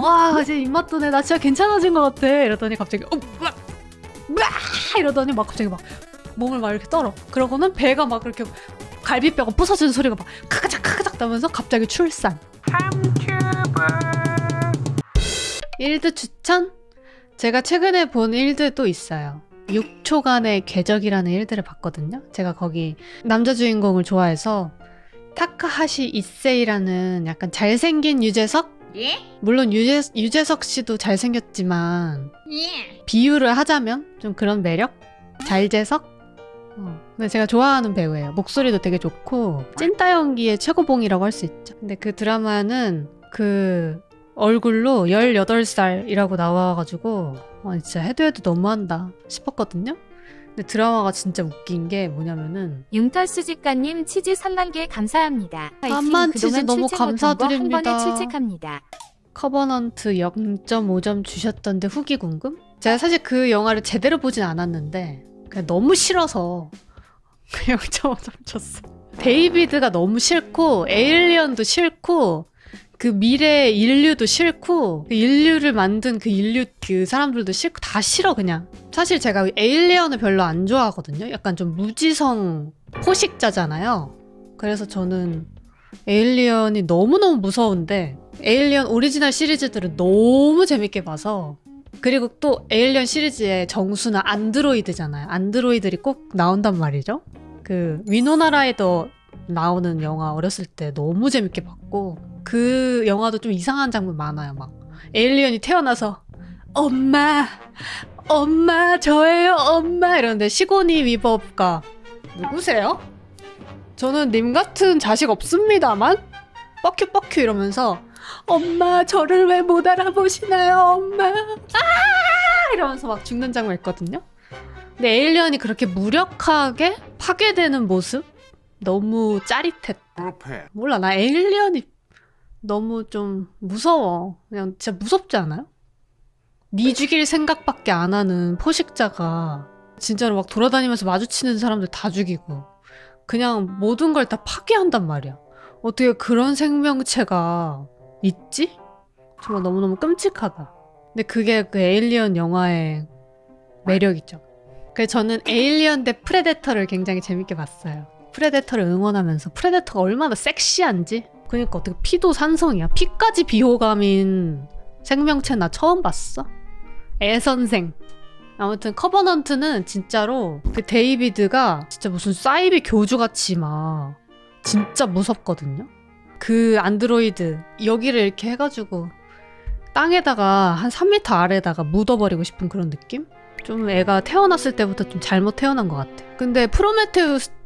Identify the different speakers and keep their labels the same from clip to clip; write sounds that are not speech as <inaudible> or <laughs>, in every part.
Speaker 1: 와 이제 입맛 도네. 나 진짜 괜찮아진 것 같아. 이러더니 갑자기 어, 으악, 으악 이러더니 막 갑자기 막 몸을 막 이렇게 떨어. 그러고는 배가 막 이렇게 갈비뼈가 부서지는 소리가 막 카카작 카카작 나면서 갑자기 출산. 일드 추천? 제가 최근에 본 일드 또 있어요. 6초간의 궤적이라는 일드를 봤거든요. 제가 거기 남자 주인공을 좋아해서 타카하시 이세이라는 약간 잘생긴 유재석?
Speaker 2: 예?
Speaker 1: 물론 유재, 유재석 씨도 잘생겼지만
Speaker 2: 예.
Speaker 1: 비유를 하자면 좀 그런 매력? 잘재석? 어. 근데 제가 좋아하는 배우예요. 목소리도 되게 좋고 찐따 연기의 최고봉이라고 할 수 있죠. 근데 그 드라마는 그 얼굴로 18살이라고 나와가지고 아, 진짜 해도 해도 너무한다 싶었거든요. 근데 드라마가 진짜 웃긴 게 뭐냐면은
Speaker 3: 융터 수집가님 치즈 3만 개 감사합니다.
Speaker 1: 삼만
Speaker 3: 파이팅.
Speaker 1: 치즈
Speaker 3: 그동안
Speaker 1: 너무
Speaker 3: 출첵 못한 거한
Speaker 1: 감사드립니다.
Speaker 3: 번에 출첵합니다.
Speaker 1: 커버넌트 0.5점 주셨던데 후기 궁금? 제가 사실 그 영화를 제대로 보진 않았는데 그냥 너무 싫어서 그냥 0.5점 줬어. 데이비드가 너무 싫고 에일리언도 싫고 그 미래 인류도 싫고 그 인류를 만든 그 인류 그 사람들도 싫고 다 싫어 그냥. 사실 제가 에일리언을 별로 안 좋아하거든요. 약간 좀 무지성 포식자잖아요. 그래서 저는 에일리언이 너무너무 무서운데 에일리언 오리지널 시리즈들은 너무 재밌게 봐서 그리고 또 에일리언 시리즈의 정수는 안드로이드잖아요. 안드로이들이 꼭 나온단 말이죠. 그 위노나 라이더 나오는 영화 어렸을 때 너무 재밌게 봤고 그 영화도 좀 이상한 장면 많아요. 막. 에일리언이 태어나서 엄마 엄마 저예요 엄마 이러는데 시고니 위버가 누구세요? 저는 님 같은 자식 없습니다만. 뻑큐 뻑큐 이러면서 엄마 저를 왜 못 알아보시나요 엄마? 아! 이러면서 막 죽는 장면 있거든요. 근데 에일리언이 그렇게 무력하게 파괴되는 모습 너무 짜릿했다 몰라 나 에일리언이 너무 좀 무서워 그냥 진짜 무섭지 않아요? 니 죽일 생각밖에 안 하는 포식자가 진짜로 막 돌아다니면서 마주치는 사람들 다 죽이고 그냥 모든 걸 다 파괴한단 말이야. 어떻게 그런 생명체가 있지? 정말 너무너무 끔찍하다. 근데 그게 그 에일리언 영화의 매력이죠. 그래서 저는 에일리언 대 프레데터를 굉장히 재밌게 봤어요. 프레데터를 응원하면서 프레데터가 얼마나 섹시한지. 그니까 어떻게 피도 산성이야. 피까지 비호감인 생명체 나 처음 봤어. 애선생. 아무튼 커버넌트는 진짜로 그 데이비드가 진짜 무슨 사이비 교주같이 막 진짜 무섭거든요. 그 안드로이드 여기를 이렇게 해가지고 땅에다가 한 3m 아래다가 묻어버리고 싶은 그런 느낌? 좀 애가 태어났을 때부터 좀 잘못 태어난 것 같아. 근데 프로메테우스의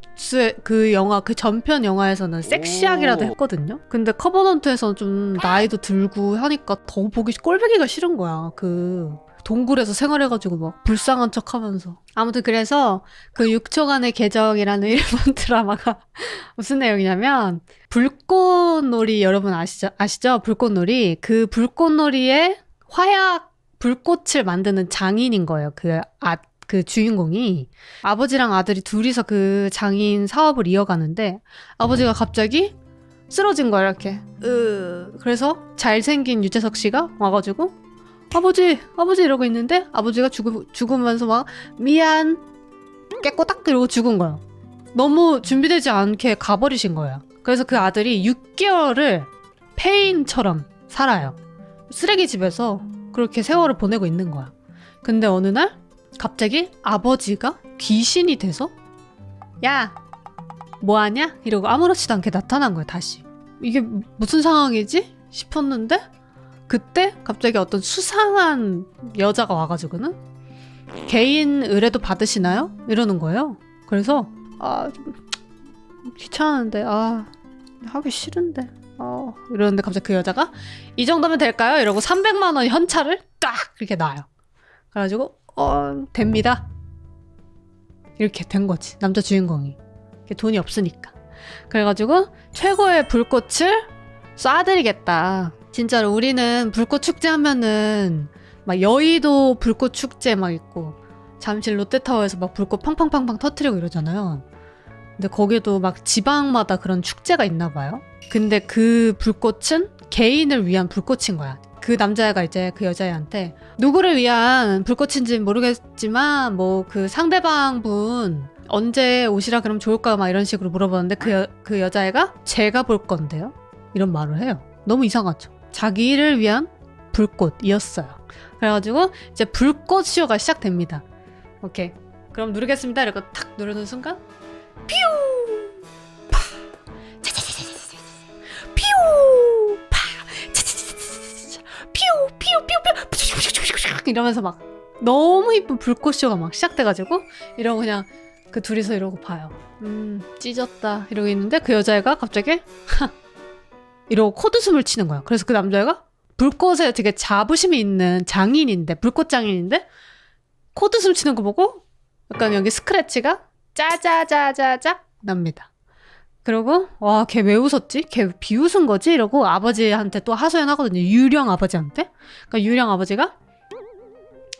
Speaker 1: 그 영화 그 전편 영화에서는 섹시하기라도 했거든요. 근데 커버넌트에서는 좀 나이도 들고 하니까 더 보기 꼴보기가 싫은 거야. 그 동굴에서 생활해가지고 막 불쌍한 척 하면서 아무튼 그래서 그 6초간의 계정이라는 <laughs> 일본 드라마가 <laughs> 무슨 내용이냐면 불꽃놀이 여러분 아시죠? 아시죠? 불꽃놀이 그 불꽃놀이의 화약 불꽃을 만드는 장인인 거예요. 그 아, 그 주인공이 아버지랑 아들이 둘이서 그 장인 사업을 이어가는데 아버지가 갑자기 쓰러진 거야 이렇게. 으 그래서 잘생긴 유재석 씨가 와가지고 아버지, 아버지 이러고 있는데 아버지가 죽으, 죽으면서 막 미안 깨꼬딱 이러고 죽은 거야. 너무 준비되지 않게 가버리신 거야. 그래서 그 아들이 6개월을 폐인처럼 살아요. 쓰레기 집에서 그렇게 세월을 보내고 있는 거야. 근데 어느 날 갑자기 아버지가 귀신이 돼서 야 뭐하냐? 이러고 아무렇지도 않게 나타난 거야 다시. 이게 무슨 상황이지? 싶었는데 그때 갑자기 어떤 수상한 여자가 와가지고는 개인 의뢰도 받으시나요? 이러는 거예요. 그래서 아좀 귀찮은데 아 하기 싫은데 어 이러는데 갑자기 그 여자가 이 정도면 될까요? 이러고 300만 원 현찰을 딱 이렇게 놔요. 그래가지고 어 됩니다. 이렇게 된 거지 남자 주인공이 돈이 없으니까. 그래가지고 최고의 불꽃을 쏴드리겠다. 진짜로 우리는 불꽃 축제 하면은 막 여의도 불꽃 축제 막 있고 잠실 롯데타워에서 막 불꽃 팡팡팡팡 터트리고 이러잖아요. 근데 거기도 막 지방마다 그런 축제가 있나 봐요. 근데 그 불꽃은 개인을 위한 불꽃인 거야. 그 남자애가 이제 그 여자애한테 누구를 위한 불꽃인지 모르겠지만 뭐 그 상대방 분 언제 오시라 그러면 좋을까? 막 이런 식으로 물어보는데 그, 여, 그 여자애가 제가 볼 건데요. 이런 말을 해요. 너무 이상하죠. 자기를 위한 불꽃이었어요. 그래가지고 이제 불꽃 쇼가 시작됩니다. 오케이. 그럼 누르겠습니다. 이러고 탁 누르는 순간 뾰 뾰뾰뾰뾰 이러면서 막 너무 이쁜 불꽃쇼가 막 시작돼가지고 이러고 그냥 그 둘이서 이러고 봐요. 음 찢었다 이러고 있는데 그 여자애가 갑자기 하 이러고 코드숨을 치는 거야. 그래서 그 남자애가 불꽃에 되게 자부심이 있는 장인인데 불꽃 장인인데 코드숨 치는 거 보고 약간 여기 스크래치가 짜자자자작 납니다. 그리고 와 걔 왜 웃었지? 걔 비웃은 거지? 이러고 아버지한테 또 하소연하거든요. 유령 아버지한테. 그러니까 유령 아버지가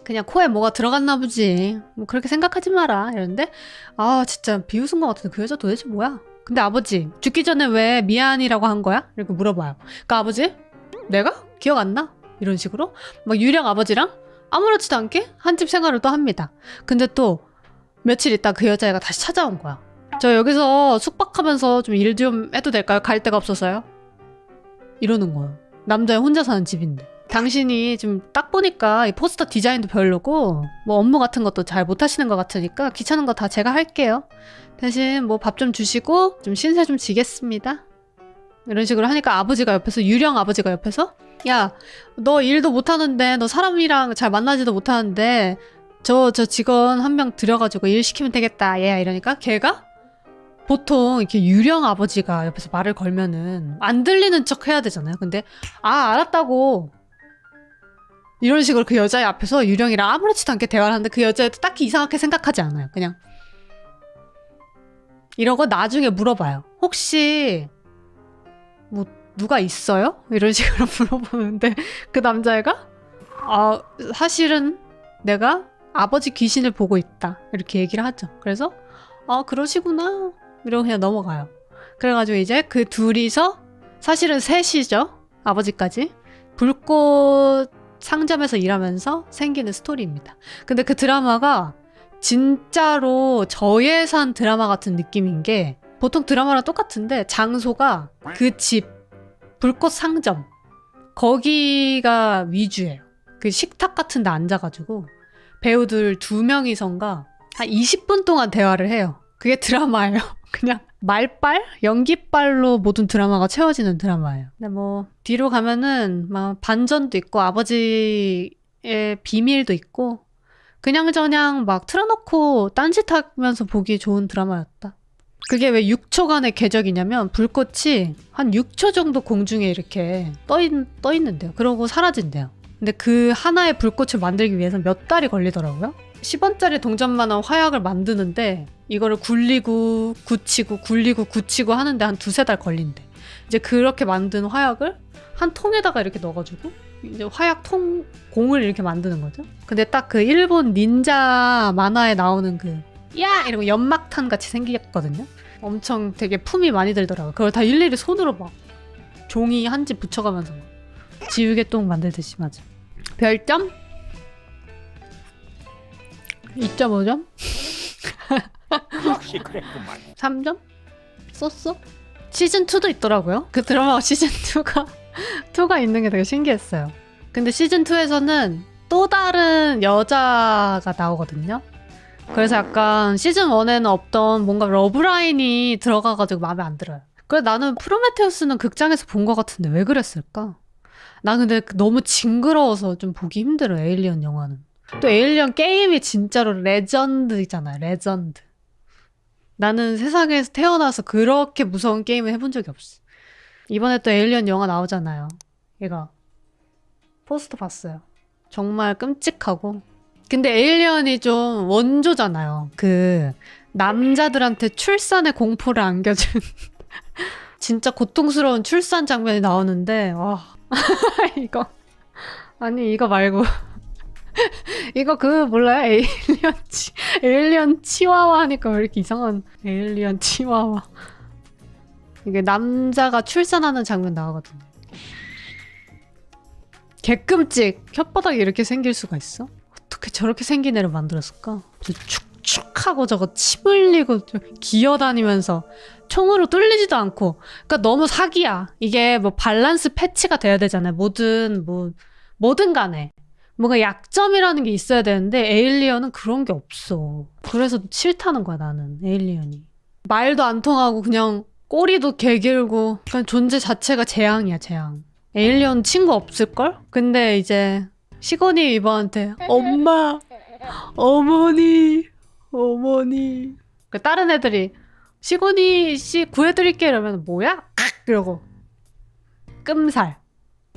Speaker 1: 그냥 코에 뭐가 들어갔나 보지. 뭐 그렇게 생각하지 마라. 이러는데 아 진짜 비웃은 것 같은데 그 여자 도대체 뭐야? 근데 아버지 죽기 전에 왜 미안이라고 한 거야? 이렇게 물어봐요. 그러니까 아버지 내가 기억 안 나? 이런 식으로 막 유령 아버지랑 아무렇지도 않게 한 집 생활을 또 합니다. 근데 또 며칠 있다 그 여자애가 다시 찾아온 거야. 저 여기서 숙박하면서 좀 일 좀 해도 될까요? 갈 데가 없어서요. 이러는 거예요. 남자애 혼자 사는 집인데. 당신이 좀딱 보니까 이 포스터 디자인도 별로고 뭐 업무 같은 것도 잘 못하시는 것 같으니까 귀찮은 거 다 제가 할게요. 대신 뭐 밥 좀 주시고 좀 신세 좀 지겠습니다. 이런 식으로 하니까 아버지가 옆에서 유령 아버지가 옆에서 야 너 일도 못하는데 너 사람이랑 잘 만나지도 못하는데 저저 직원 한 명 들여가지고 일 시키면 되겠다 얘야 이러니까 걔가 보통 이렇게 유령 아버지가 옆에서 말을 걸면은 안 들리는 척 해야 되잖아요. 근데 아 알았다고 이런 식으로 그 여자의 앞에서 유령이랑 아무렇지도 않게 대화를 하는데 그 여자애도 딱히 이상하게 생각하지 않아요. 그냥 이러고 나중에 물어봐요. 혹시 뭐 누가 있어요? 이런 식으로 <laughs> 물어보는데 그 남자애가 아 사실은 내가 아버지 귀신을 보고 있다 이렇게 얘기를 하죠. 그래서 아 그러시구나 이러고 그냥 넘어가요. 그래가지고 이제 그 둘이서 사실은 셋이죠 아버지까지 불꽃 상점에서 일하면서 생기는 스토리입니다. 근데 그 드라마가 진짜로 저예산 드라마 같은 느낌인 게 보통 드라마랑 똑같은데 장소가 그 집 불꽃 상점 거기가 위주예요. 그 식탁 같은 데 앉아가지고 배우들 두 명이선가 한 20분 동안 대화를 해요. 그게 드라마예요. 그냥 말빨? 연기빨로 모든 드라마가 채워지는 드라마예요. 근데 뭐 뒤로 가면은 막 반전도 있고 아버지의 비밀도 있고 그냥 저냥 막 틀어놓고 딴짓하면서 보기 좋은 드라마였다. 그게 왜 6초간의 궤적이냐면 불꽃이 한 6초 정도 공중에 이렇게 떠, 있, 떠 있는데요. 그러고 사라진대요. 근데 그 하나의 불꽃을 만들기 위해서 몇 달이 걸리더라고요. 10원짜리 동전만한 화약을 만드는데 이거를 굴리고 굳히고 굴리고 굳히고 하는데 한 두세 달 걸린대. 이제 그렇게 만든 화약을 한 통에다가 이렇게 넣어가지고 이제 화약 통 공을 이렇게 만드는 거죠. 근데 딱 그 일본 닌자 만화에 나오는 그 야! 이러고 연막탄 같이 생겼거든요. 엄청 되게 품이 많이 들더라고요. 그걸 다 일일이 손으로 막 종이 한 집 붙여가면서 막 지우개 똥 만들듯이 맞아. 별점? 2.5점?
Speaker 2: 역시 그랬구만.
Speaker 1: 3점? 썼어? 시즌 2도 있더라고요. 그 드라마가 <laughs> 시즌 2가 2가 있는 게 되게 신기했어요. 근데 시즌 2에서는 또 다른 여자가 나오거든요. 그래서 약간 시즌 1에는 없던 뭔가 러브라인이 들어가가지고 마음에 안 들어요. 그래 나는 프로메테우스는 극장에서 본 것 같은데 왜 그랬을까? 나 근데 너무 징그러워서 좀 보기 힘들어 에일리언 영화는. 또 에일리언 게임이 진짜로 레전드잖아요. 레전드. 나는 세상에서 태어나서 그렇게 무서운 게임을 해본 적이 없어. 이번에 또 에일리언 영화 나오잖아요. 얘가 포스터 봤어요. 정말 끔찍하고. 근데 에일리언이 좀 원조잖아요. 그 남자들한테 출산의 공포를 안겨준 <laughs> 진짜 고통스러운 출산 장면이 나오는데 와 <laughs> 이거 아니 이거 말고 <laughs> 이거 그 몰라요? 에일리언 치 에일리언 치와와 하니까 왜 이렇게 이상한 에일리언 치와와. 이게 남자가 출산하는 장면 나오거든요. 개끔찍 혓바닥이 이렇게 생길 수가 있어? 어떻게 저렇게 생긴 애를 만들었을까? 저 축축하고 저거 침 흘리고 저 기어다니면서 총으로 뚫리지도 않고. 그러니까 너무 사기야. 이게 뭐 밸런스 패치가 돼야 되잖아요. 뭐든 뭐 뭐든 간에 뭔가 약점이라는 게 있어야 되는데 에일리언은 그런 게 없어. 그래서 싫다는 거야 나는 에일리언이. 말도 안 통하고 그냥 꼬리도 개 길고. 그냥 존재 자체가 재앙이야 재앙. 에일리언 친구 없을걸? 근데 이제 시건이 이번한테 엄마 어머니 어머니. 그 다른 애들이 시곤이 씨 구해드릴게. 이러면 뭐야? 이러고. 끔살.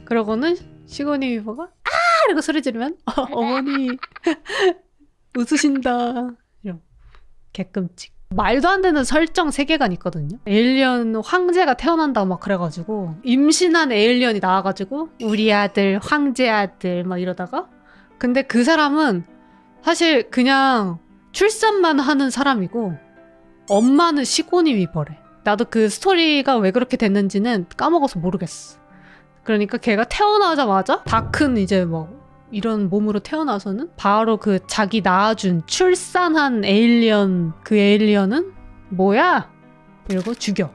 Speaker 1: 그러고는 시곤이 위버가 아 이러고 소리 지르면 <laughs> 어, 어머니 <laughs> 웃으신다 이러 개끔찍 말도 안 되는 설정 세계관 있거든요 에일리언 황제가 태어난다 막 그래가지고 임신한 에일리언이 나와가지고 우리 아들 황제 아들 막 이러다가 근데 그 사람은 사실 그냥 출산만 하는 사람이고 엄마는 시고니 위버래. 나도 그 스토리가 왜 그렇게 됐는지는 까먹어서 모르겠어. 그러니까 걔가 태어나자마자 다 큰 이제 뭐 이런 몸으로 태어나서는 바로 그 자기 낳아준 출산한 에일리언 그 에일리언은 뭐야? 이러고 죽여.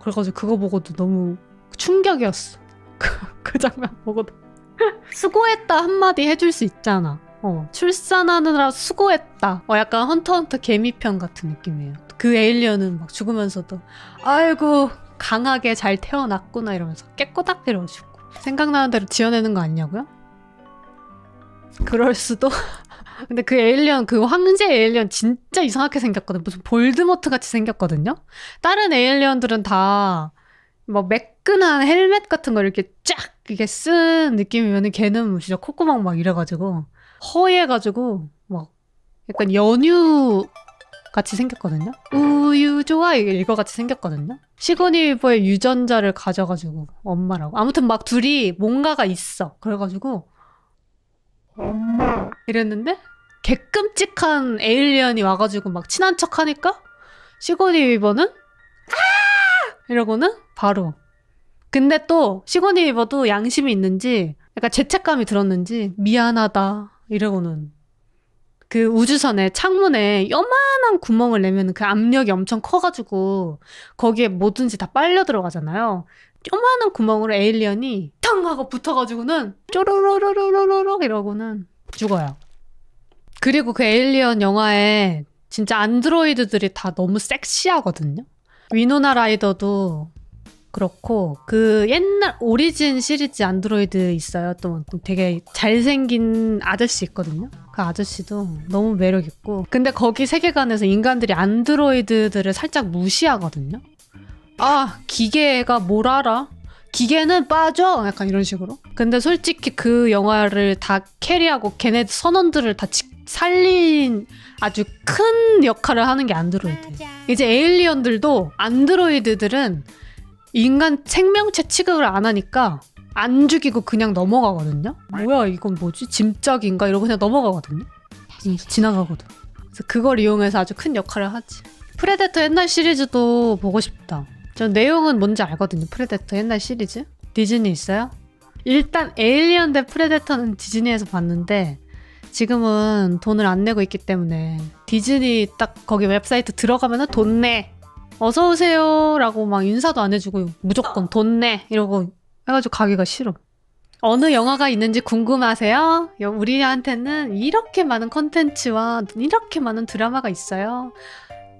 Speaker 1: 그래가지고 그거 보고도 너무 충격이었어. 그, 그 장면 보고도 <laughs> 수고했다 한마디 해줄 수 있잖아. 어, 출산하느라 수고했다. 어, 약간 헌터헌터 개미편 같은 느낌이에요. 그 에일리언은 막 죽으면서도 아이고 강하게 잘 태어났구나 이러면서 깨꼬닥 죽고 생각나는 대로 지어내는 거 아니냐고요? 그럴 수도. <laughs> 근데 그 에일리언 그 황제 에일리언 진짜 이상하게 생겼거든. 무슨 볼드모트 같이 생겼거든요. 다른 에일리언들은 다뭐 매끈한 헬멧 같은 거 이렇게 쫙 이게 쓴 느낌이면은 걔는 진짜 콧구멍 막 이래가지고 허해가지고 막 약간 연유 같이 생겼거든요. 우유 좋아 이거 같이 생겼거든요. 시그니버의 유전자를 가져가지고 엄마라고. 아무튼 막 둘이 뭔가가 있어. 그래가지고 엄마 이랬는데 개끔찍한 에일리언이 와가지고 막 친한 척 하니까 시그니버는 아 이러고는 바로. 근데 또 시그니버도 양심이 있는지 약간 죄책감이 들었는지 미안하다 이러고는 그 우주선에 창문에 요만한 구멍을 내면 그 압력이 엄청 커가지고 거기에 뭐든지 다 빨려 들어가잖아요. 요만한 구멍으로 에일리언이 탕 하고 붙어가지고는 쪼로로로로로로 이러고는 죽어요. 그리고 그 에일리언 영화에 진짜 안드로이드들이 다 너무 섹시하거든요. 위노나 라이더도 그렇고 그 옛날 오리진 시리즈 안드로이드 있어요. 또 되게 잘생긴 아저씨 있거든요. 그 아저씨도 너무 매력 있고 근데 거기 세계관에서 인간들이 안드로이드들을 살짝 무시하거든요. 아 기계가 뭘 알아? 기계는 빠져 약간 이런 식으로. 근데 솔직히 그 영화를 다 캐리하고 걔네 선원들을 다 지- 살린 아주 큰 역할을 하는 게 안드로이드. 이제 에일리언들도 안드로이드들은 인간 생명체 취급을 안 하니까 안 죽이고 그냥 넘어가거든요. 뭐야 이건 뭐지? 짐짝인가 이러고 그냥 넘어가거든요. 음, 지나가거든. 그래서 그걸 이용해서 아주 큰 역할을 하지. 프레데터 옛날 시리즈도 보고 싶다. 전 내용은 뭔지 알거든요. 프레데터 옛날 시리즈. 디즈니 있어요? 일단 에일리언 대 프레데터는 디즈니에서 봤는데 지금은 돈을 안 내고 있기 때문에 디즈니 딱 거기 웹사이트 들어가면은 돈 내. 어서 오세요라고 막 인사도 안 해주고 무조건 돈 내. 이러고 해가지고 가기가 싫어. 어느 영화가 있는지 궁금하세요? 여- 우리한테는 이렇게 많은 컨텐츠와 이렇게 많은 드라마가 있어요.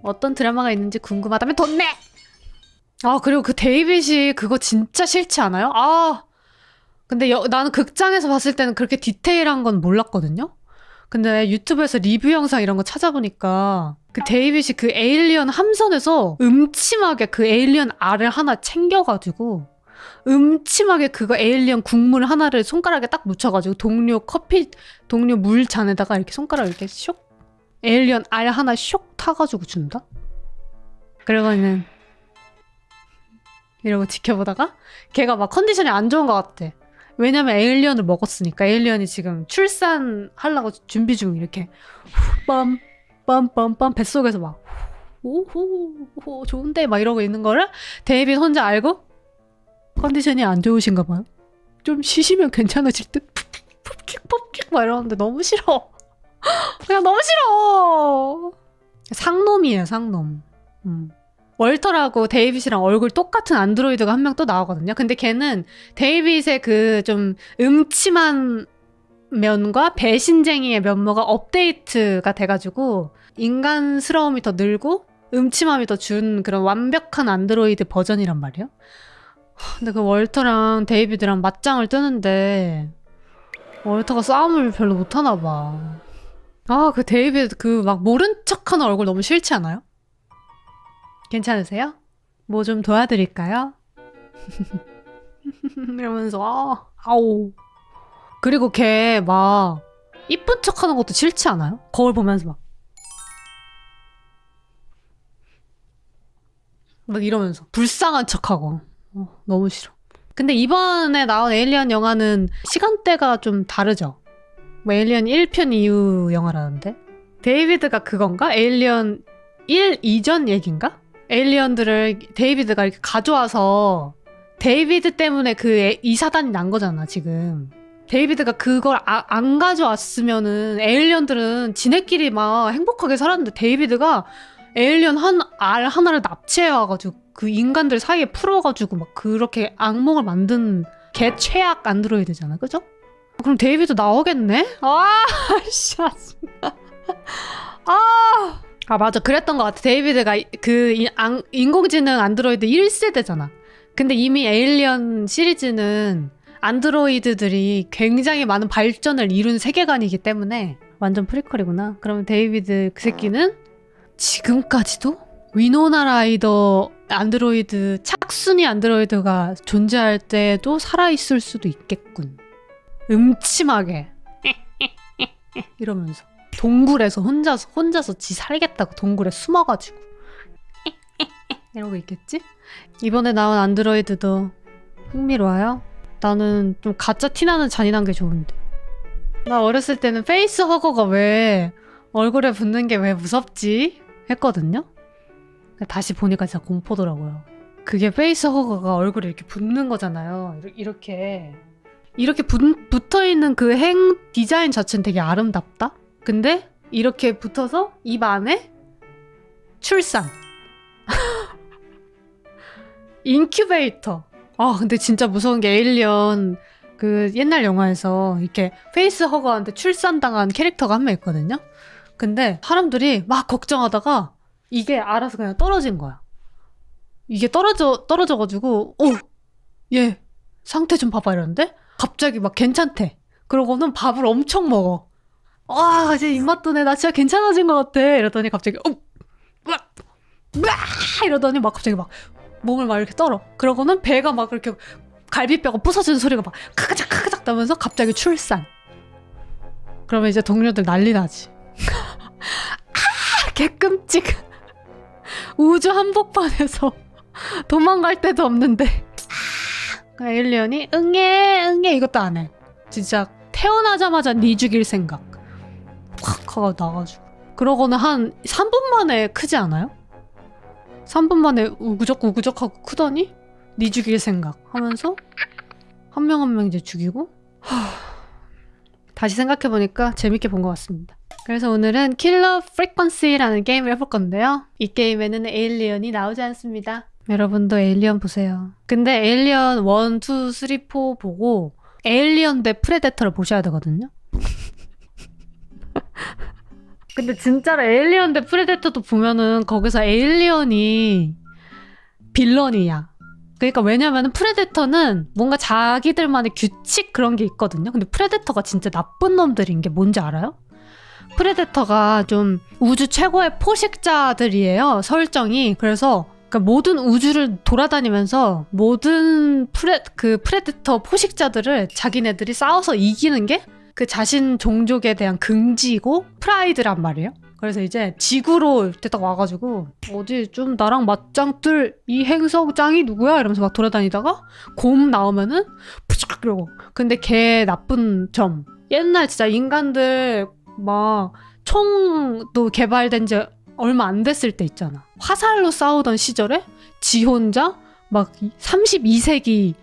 Speaker 1: 어떤 드라마가 있는지 궁금하다면 돈 내! 아, 그리고 그 데이빗이 그거 진짜 싫지 않아요? 아, 근데 여- 나는 극장에서 봤을 때는 그렇게 디테일한 건 몰랐거든요? 근데 유튜브에서 리뷰 영상 이런 거 찾아보니까 그 데이빗이 그 에일리언 함선에서 음침하게 그 에일리언 알을 하나 챙겨가지고 음침하게 그거 에일리언 국물 하나를 손가락에 딱 묻혀가지고 동료 커피 동료 물 잔에다가 이렇게 손가락 이렇게 쇽 에일리언 알 하나 쇽 타가지고 준다. 그러고는 이러고 지켜보다가 걔가 막 컨디션이 안 좋은 것 같아. 왜냐면 에일리언을 먹었으니까 에일리언이 지금 출산하려고 준비 중 이렇게 빰 빰빰빰 뱃속에서 막 오호 오, 좋은데 막 이러고 있는 거를 데이빗 혼자 알고 컨디션이 안 좋으신가 봐요. 좀 쉬시면 괜찮아질 듯 푹푹 푹푹 막 이러는데 너무 싫어 그냥 너무 싫어 상놈이에요 상놈 음. 월터라고 데이빗이랑 얼굴 똑같은 안드로이드가 한 명 또 나오거든요 근데 걔는 데이빗의 그 좀 음침한 면과 배신쟁이의 면모가 업데이트가 돼가지고 인간스러움이 더 늘고 음침함이 더 준 그런 완벽한 안드로이드 버전이란 말이에요. 하, 근데 그 월터랑 데이비드랑 맞짱을 뜨는데 월터가 싸움을 별로 못하나 봐. 아, 그 데이비드 그 막 모른 척하는 얼굴 너무 싫지 않아요? 괜찮으세요? 뭐 좀 도와드릴까요? <laughs> 이러면서 아, 아우. 그리고 걔 막 이쁜 척하는 것도 싫지 않아요? 거울 보면서 막. 막 이러면서 불쌍한 척하고 어, 너무 싫어. 근데 이번에 나온 에일리언 영화는 시간대가 좀 다르죠. 뭐 에일리언 1편 이후 영화라는데 데이비드가 그건가? 에일리언 1 이전 얘긴가? 에일리언들을 데이비드가 이렇게 가져와서 데이비드 때문에 그 이 사단이 난 거잖아 지금. 데이비드가 그걸 아- 안 가져왔으면은 에일리언들은 지네끼리 막 행복하게 살았는데 데이비드가 에일리언 한 알 하나를 납치해와가지고 그 인간들 사이에 풀어가지고 막 그렇게 악몽을 만든 개 최악 안드로이드잖아, 그죠? 그럼 데이비드 나오겠네? 아, <laughs> 씨, 아. 아, 아 맞아, 그랬던 것 같아. 데이비드가 이- 그 인공지능 안드로이드 1세대잖아. 근데 이미 에일리언 시리즈는 안드로이드들이 굉장히 많은 발전을 이룬 세계관이기 때문에 완전 프리퀄이구나. 그러면 데이비드 그 새끼는 지금까지도 위노나 라이더 안드로이드 착순이 안드로이드가 존재할 때도 살아있을 수도 있겠군. 음침하게 <laughs> 이러면서 동굴에서 혼자서 혼자서 지 살겠다고 동굴에 숨어가지고 <laughs> 이러고 있겠지? 이번에 나온 안드로이드도 흥미로워요. 나는 좀 가짜 티나는 잔인한 게 좋은데. 나 어렸을 때는 페이스 허거가 왜 얼굴에 붙는 게 왜 무섭지? 했거든요. 다시 보니까 진짜 공포더라고요. 그게 페이스 허거가 얼굴에 이렇게 붙는 거잖아요. 이렇- 이렇게 이렇게 붙, 붙어 있는 그 행 디자인 자체는 되게 아름답다. 근데 이렇게 붙어서 입 안에 출산. <laughs> 인큐베이터. 아 근데 진짜 무서운 게 에일리언 그 옛날 영화에서 이렇게 페이스 허거한테 출산당한 캐릭터가 한 명 있거든요. 근데 사람들이 막 걱정하다가 이게 알아서 그냥 떨어진 거야. 이게 떨어져 떨어져가지고 어얘 상태 좀 봐봐 이러는데 갑자기 막 괜찮대. 그러고는 밥을 엄청 먹어. 와 이제 입맛 도네 나 진짜 괜찮아진 것 같아. 이러더니 갑자기 어, 막, 막 이러더니 막 갑자기 막 몸을 막 이렇게 떨어. 그러고는 배가 막 그렇게 갈비뼈가 부서지는 소리가 막 카카작 카카작 나면서 갑자기 출산. 그러면 이제 동료들 난리 나지. <laughs> 아, 개끔찍. 우주 한복판에서 도망갈 데도 없는데. 그 에일리언이 응애 응애 이것도 안 해. 진짜 태어나자마자 니 죽일 생각. 확 하고 나가지고. 그러고는 한 3분 만에 크지 않아요? 3분 만에 우구적 우구적 하고 크더니 니 죽일 생각 하면서 한명 한명 이제 죽이고 하... 다시 생각해보니까 재밌게 본 것 같습니다. 그래서 오늘은 킬러 프리퀀시라는 게임을 해볼 건데요. 이 게임에는 에일리언이 나오지 않습니다. 여러분도 에일리언 보세요. 근데 에일리언 1, 2, 3, 4 보고 에일리언 대 프레데터를 보셔야 되거든요. 근데 진짜로 에일리언 대 프레데터도 보면은 거기서 에일리언이 빌런이야. 그러니까 왜냐면은 프레데터는 뭔가 자기들만의 규칙 그런 게 있거든요. 근데 프레데터가 진짜 나쁜 놈들인 게 뭔지 알아요? 프레데터가 좀 우주 최고의 포식자들이에요. 설정이. 그래서 그러니까 모든 우주를 돌아다니면서 모든 프레 그 프레데터 포식자들을 자기네들이 싸워서 이기는 게 그 자신 종족에 대한 긍지고 프라이드란 말이에요. 그래서 이제 지구로 이렇게 딱 와가지고 어디 좀 나랑 맞짱 뜰 이 행성 짱이 누구야? 이러면서 막 돌아다니다가 곰 나오면은 푸식 이러고 근데 걔 나쁜 점 옛날 진짜 인간들 막 총도 개발된 지 얼마 안 됐을 때 있잖아 화살로 싸우던 시절에 지 혼자 막 32세기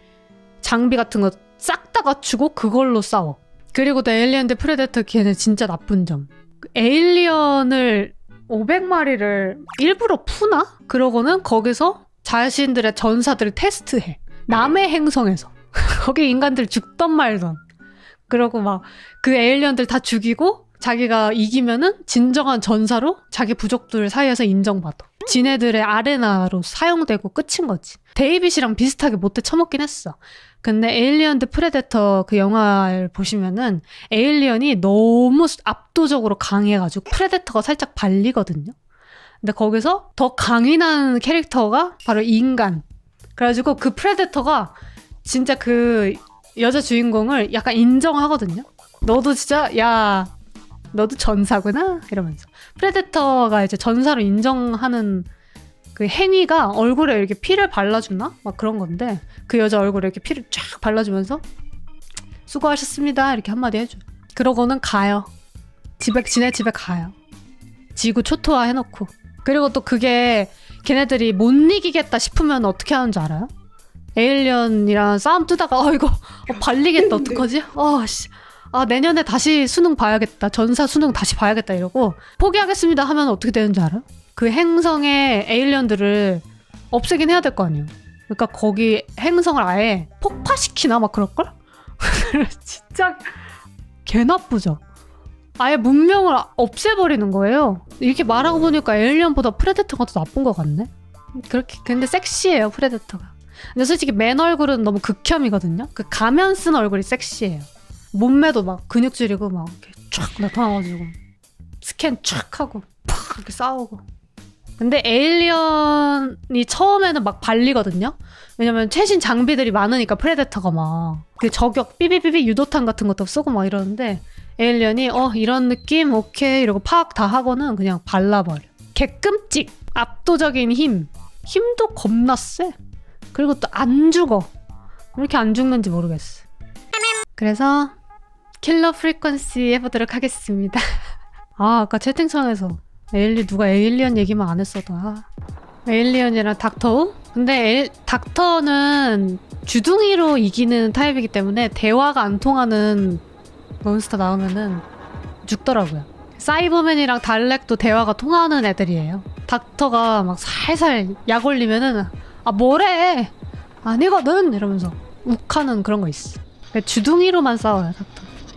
Speaker 1: 장비 같은 거 싹 다 갖추고 그걸로 싸워. 그리고 또 에일리언 대 프레데터 걔네 진짜 나쁜 점. 그 에일리언을 500마리를 일부러 푸나? 그러고는 거기서 자신들의 전사들을 테스트해. 남의 행성에서. <laughs> 거기 인간들 죽던 말던. 그러고 막 그 에일리언들 다 죽이고 자기가 이기면은 진정한 전사로 자기 부족들 사이에서 인정받아. 지네들의 아레나로 사용되고 끝인 거지. 데이빗이랑 비슷하게 못돼 처먹긴 했어. 근데 에일리언 드 프레데터 그 영화를 보시면은 에일리언이 너무 압도적으로 강해가지고 프레데터가 살짝 발리거든요. 근데 거기서 더 강인한 캐릭터가 바로 인간. 그래가지고 그 프레데터가 진짜 그 여자 주인공을 약간 인정하거든요. 너도 진짜 야 너도 전사구나 이러면서 프레데터가 이제 전사로 인정하는 그 행위가 얼굴에 이렇게 피를 발라주나 막 그런 건데 그 여자 얼굴에 이렇게 피를 쫙 발라주면서 수고하셨습니다 이렇게 한마디 해줘. 그러고는 가요. 집에 지네 집에 가요. 지구 초토화 해놓고 그리고 또 그게 걔네들이 못 이기겠다 싶으면 어떻게 하는 줄 알아요? 에일리언이랑 싸움 뜨다가 어 이거 어, 발리겠다 어떡하지? 아씨 아 내년에 다시 수능 봐야겠다 전사 수능 다시 봐야겠다 이러고 포기하겠습니다 하면 어떻게 되는 줄 알아? 그 행성의 에일리언들을 없애긴 해야 될 거 아니에요. 그러니까 거기 행성을 아예 폭파시키나 막 그럴걸? <laughs> 진짜 개 나쁘죠. 아예 문명을 없애버리는 거예요. 이렇게 말하고 보니까 에일리언보다 프레데터가 더 나쁜 것 같네. 그렇게 근데 섹시해요 프레데터가. 근데 솔직히 맨 얼굴은 너무 극혐이거든요. 그 가면 쓴 얼굴이 섹시해요. 몸매도 막 근육질이고 막 이렇게 쫙 나타나가지고 스캔 쫙 하고 팍 이렇게 싸우고. 근데 에일리언이 처음에는 막 발리거든요. 왜냐면 최신 장비들이 많으니까 프레데터가 막 그 저격 삐비비비 유도탄 같은 것도 쓰고 막 이러는데 에일리언이 어 이런 느낌 오케이 이러고 팍다 하고는 그냥 발라버려. 개끔찍 압도적인 힘 힘도 겁나 세. 그리고 또 안 죽어. 왜 이렇게 안 죽는지 모르겠어. 그래서 킬러 프리퀀시 해보도록 하겠습니다. <laughs> 아 아까 채팅창에서 에일리 누가 에일리언 얘기만 안 했어도 아. 에일리언이랑 닥터우? 근데 에일, 닥터는 주둥이로 이기는 타입이기 때문에 대화가 안 통하는 몬스터 나오면은 죽더라고요. 사이버맨이랑 달렉도 대화가 통하는 애들이에요. 닥터가 막 살살 약 올리면은 아 뭐래 아니거든 이러면서 욱하는 그런 거 있어. 그러니까 주둥이로만 싸워요. 닥터.